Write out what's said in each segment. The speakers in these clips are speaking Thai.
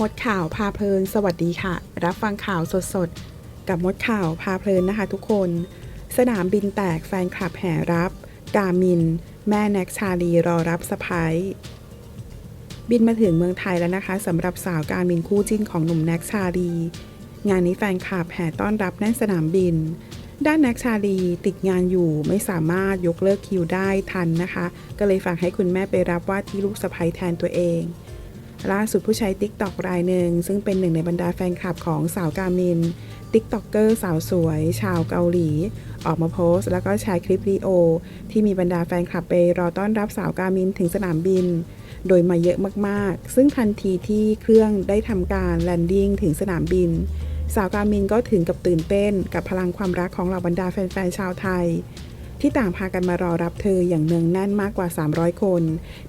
มดข่าวพาเพลิน สวัสดีค่ะ รับฟังข่าวสดๆ กับมดข่าวพาเพลินนะคะทุกคน สนามบินแตกแฟนคลับแห่รับ กามิน แม่แน็กชาลีรอรับสะพ้ายบินมาถึงเมืองไทยแล้วนะคะสำหรับสาวการมินคู่จิ้นของหนุ่มแน็กชาลี งานนี้แฟนคลับแห่ต้อนรับแน่นสนามบิน ด้านแน็กชาลีติดงานอยู่ไม่สามารถยกเลิกคิวได้ทันนะคะ ก็เลยฝากให้คุณแม่ไปรับว่าที่ลูกสะใภ้แทนตัวเอง ล่าสุดผู้ใช้ t ิ k t o k รายหนึ่ง ซึ่งเป็นหนึ่งในบรรดาแฟนคลับของสาวกามินติ๊กต็อกเกอร์สาวสวย ชาวเกาหลี ออกมาโพสต์ แล้วก็แชร์คลิปวิดีโอ ที่มีบรรดาแฟนคลับไปรอต้อนรับสาวกามินถึงสนามบิน โดยมาเยอะมากๆ ซึ่งทันทีที่เครื่องได้ทำการแลนดิ้งถึงสนามบิน สาวกามินก็ถึงกับตื่นเต้นกับพลังความรักของเหล่าบรรดาแฟนๆชาวไทย ที่ต่างพากันมารอรับเธออย่างเนืองแน่นมากกว่า 300 คน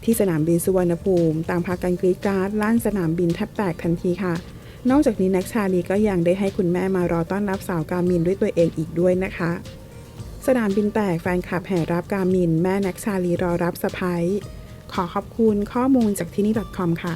ที่สนามบินสุวรรณภูมิ ต่างพากันกรี๊ดกราดลั่นสนามบินแทบแตกทันทีค่ะ นอกจากนี้นักชาลีก็ยังได้ให้คุณแม่มารอต้อนรับสาวกามินด้วยตัวเองอีกด้วยนะคะ สนามบินแตกแฟนคลับแห่รับกามิน แม่นักชาลีรอรับสะพ้ายขอขอบคุณข้อมูลจากที่นี่ .com ค่ะ